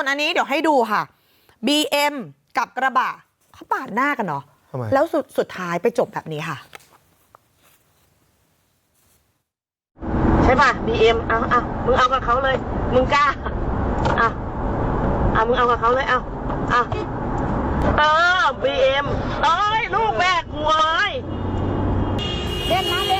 วนอันนี้เดี๋ยวให้ดูค่ะ BM กับกระบะเขาปาดหน้ากันเนาะทำไม แล้วสุดสุดท้ายไปจบแบบนี้ค่ะ ใช่ป่ะ BM เอาเอามึงเอากับเขาเลย มึงกล้าเอาเอามึงเอากับเขาเลย เอาเอาเออ BM เอ้ย ลูกแบกหัวเอ้ย เล่นนะเล่น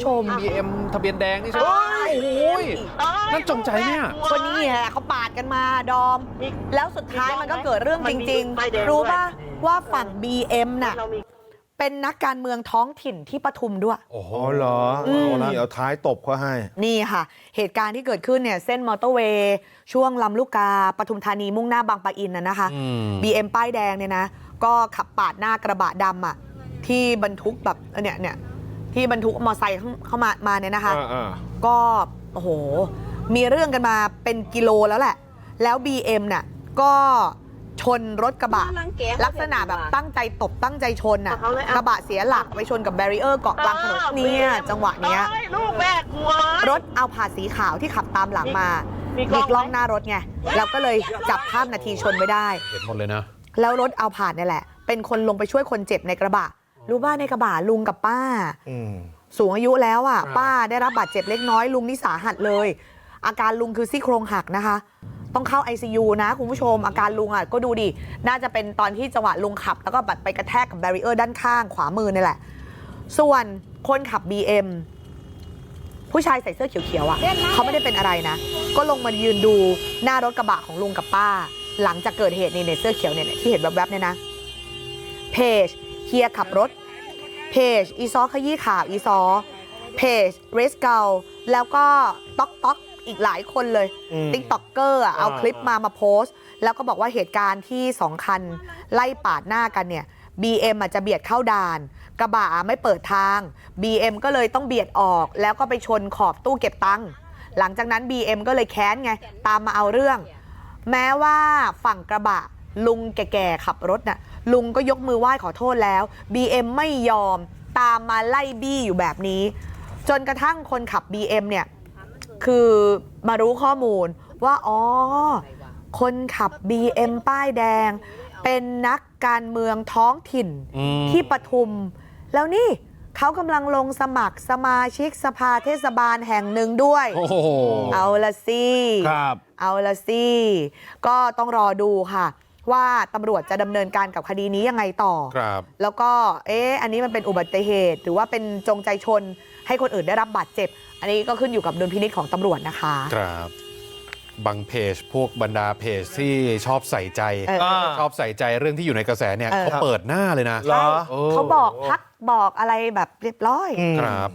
ผู้ชมบีเอ็มทะเบียนแดงนี่ใช่ไหมโอ้ยโอ้ยนั่นจงใจเนี่ยคนนี้แหละเขาปาดกันมาดอมมีแล้วสุดท้ายมันก็เกิดเรื่องจริงมันมีป้ายแดงๆรู้ป่ะด้วยว่าฝั่ง BM น่ะเรามีเป็นนักการเมืองท้องถิ่นที่ปทุมด้วย โอ้โหอ๋อเหรออืมเอาละเอาท้ายตบเขาให้ นี่ค่ะ เหตุการณ์ที่เกิดขึ้นเนี่ยเส้นมอเตอร์เวย์ ช่วงลำลูกกาปทุมธานีมุ่งหน้าบางปะอินน่ะนะคะอืม BM ป้ายแดงเนี่ยนะ ก็ขับปาดหน้ากระบะดำอะที่บรรทุกแบบเนี่ยเนี่ย ที่บรรทุกมอไซค์เข้าเข้ามามาเนี่ยนะคะอ่าก็โอ้โหมีเรื่องกันมาเป็นกิโลแล้วแหละ แล้ว BM น่ะก็ชนรถกระบะ ลักษณะแบบตั้งใจตบตั้งใจชนน่ะเอาเลยเอากระบะเสียหลักไปชนกับแบรีเออร์เกาะกลางถนนเนี่ยจังหวะเนี้ยอ้ลูกแบกหัวรถเอาผาดสีขาวที่ขับตามหลังมามีมีกล้องกล้องหน้ารถไงเราก็เลยจับภาพนาทีชนไว้ได้เห็นหมดเลยนะแล้วรถเอาผ่านเนี่ยแหละ เป็นคนลงไปช่วยคนเจ็บในกระบะ รู้บ้าในกระบะลุงกับป้าอืมสูงอายุแล้วอะครับป้าได้รับบาดเจ็บเล็กน้อยลุงนี่สาหัสเลย อาการลุงคือซี่โครงหักนะคะ ต้องเข้า ICU นะ คุณผู้ชม อาการลุงอะก็ดูดิ น่าจะเป็นตอนที่จังหวะลุงขับ แล้วก็บัดไปกระแทกกับแบรีเออร์ด้านข้างขวามือนี่แหละ ส่วนคนขับ BM ผู้ชายใส่เสื้อเขียวๆอะเขาไม่ได้เป็นอะไรนะ ก็ลงมายืนดูหน้ารถกระบะของลุงกับป้า หลังจากเกิดเหตุนี่ในเสื้อเขียวเนี่ยที่เห็นแวบๆเนี่ยนะเพจเฮียขับรถ เพจอีซอขยี้ข่าวอีซอเพจเรสเกลแล้วก็ต๊อกต๊อกอีกหลายคนเลยอืมติ๊กต็อกเกอร์เอาอ่าคลิปมามาโพสต์ แล้วก็บอกว่าเหตุการณ์ที่สองคันไล่ปาดหน้ากันเนี่ย BM อาจจะเบียดเข้าด่าน กระบะไม่เปิดทาง BM ก็เลยต้องเบียดออก แล้วก็ไปชนขอบตู้เก็บตังค์หลังจากนั้น BM ก็เลยแค้นไง ตามมาเอาเรื่อง แม้ว่าฝั่งกระบะลุงแก่ๆขับรถน่ะ ลุงก็ยกมือไหว้ขอโทษแล้ว BM ไม่ยอมตามมาไล่บี้อยู่แบบนี้ จนกระทั่งคนขับ BM เนี่ยคือมารู้ข้อมูลว่าอ๋อคนขับ BM ป้ายแดง เป็นนักการเมืองท้องถิ่นอืมที่ปทุม แล้วนี่เขากำลังลงสมัครสมาชิกสภาเทศบาลแห่งหนึ่งด้วยโอ้โหเอาละสิครับเอาละสิก็ต้องรอดูค่ะ ว่าตำรวจจะดำเนินการกับคดีนี้ยังไงต่อครับแล้วก็เอ๊ะอันนี้มันเป็นอุบัติเหตุ หรือว่าเป็นจงใจชนให้คนอื่นได้รับบาดเจ็บ อันนี้ก็ขึ้นอยู่กับดุลพินิจของตำรวจนะคะครับบางเพจพวกบรรดาเพจที่ชอบใส่ใจเออชอบใส่ใจเรื่องที่อยู่ในกระแสเนี่ยเออเขาเปิดหน้าเลยนะเหรอออเขาบอกพักบอกอะไรแบบเรียบร้อยอืมครับ